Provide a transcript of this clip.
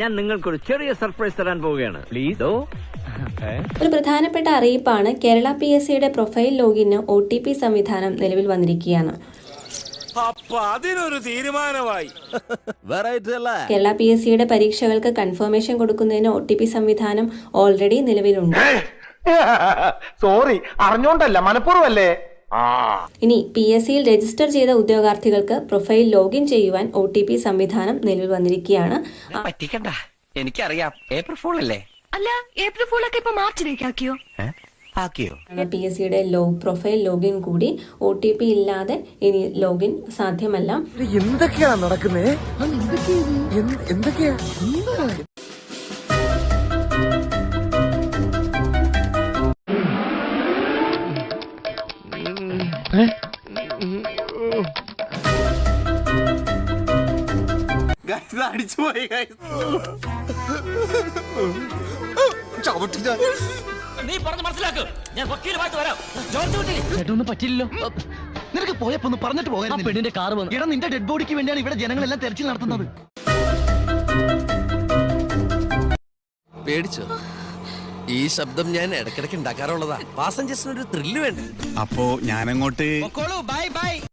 ഞാൻ നിങ്ങൾക്കൊരു ചെറിയ സർപ്രൈസ് തരാൻ പോവുകയാണ്. പ്ലീസ് ഓ ഒരു പ്രധാനപ്പെട്ട അറിയിപ്പാണ് കേരള പി എസ് സിയുടെ പ്രൊഫൈൽ ലോഗിന് ഒ ടി പി സംവിധാനം നിലവിൽ വന്നിരിക്കുകയാണ്. അപ്പൊ അതിനൊരു തീരുമാനമായി. വെറൈറ്റി അല്ലേ കേരള പി എസ് സിയുടെ പരീക്ഷകൾക്ക് കൺഫർമേഷൻ കൊടുക്കുന്നതിന് ഒ ടി പി സംവിധാനം ഓൾറെഡി നിലവിലുണ്ട്. സോറി അറിഞ്ഞോണ്ടല്ല മനഃപൂർവല്ലേ ഇനി പി എസ് സിയിൽ രജിസ്റ്റർ ചെയ്ത ഉദ്യോഗാർത്ഥികൾക്ക് പ്രൊഫൈൽ ലോഗിൻ ചെയ്യുവാൻ ഒ ടി പി സംവിധാനം നിലവിൽ വന്നിരിക്കുകയാണ്. പറ്റിക്കണ്ട. എനിക്കറിയാം. ഏപ്രിൽ ഫോൾ അല്ലേ? അല്ല ഏപ്രിൽ ഫൂളൊക്കെ ഇപ്പൊ മാർച്ചിലേക്ക് ആക്കിയോ? പി എസ് സിയുടെ ലോ പ്രൊഫൈൽ ലോഗിൻ കൂടി ഒ ടി പി ഇല്ലാതെ ഇനി ലോഗിൻ സാധ്യമല്ല. എന്തൊക്കെയാ? നടക്കുന്നേ എന്തൊക്കെയാ അടിച്ചുപോയി നീ പറഞ്ഞ് മനസ്സിലാക്ക്. ഞാൻ വക്കീലുമായിട്ട് വരാം. ജോർജ് കുട്ടി. ചേട്ടൊന്നും പറ്റില്ലല്ലോ നിനക്ക് പോയപ്പോ ഒന്ന് പറഞ്ഞിട്ട് പോകാൻ പെണ്ണിന്റെ കാർ വന്നു. ഇടാ നിന്റെ ഡെഡ് ബോഡിക്ക് വേണ്ടിയാണ് ഇവിടെ ജനങ്ങളെല്ലാം തെരച്ചിൽ നടത്തുന്നത്. പേടിച്ചോ? ഈ ശബ്ദം ഞാൻ ഇടക്കിടക്ക് ഉണ്ടാക്കാറുള്ളതാ. പാസഞ്ചേഴ്സിനൊരു ത്രില്ല് വേണ്ടേ? അപ്പോ ഞാനങ്ങോട്ട് ബൈ ബൈ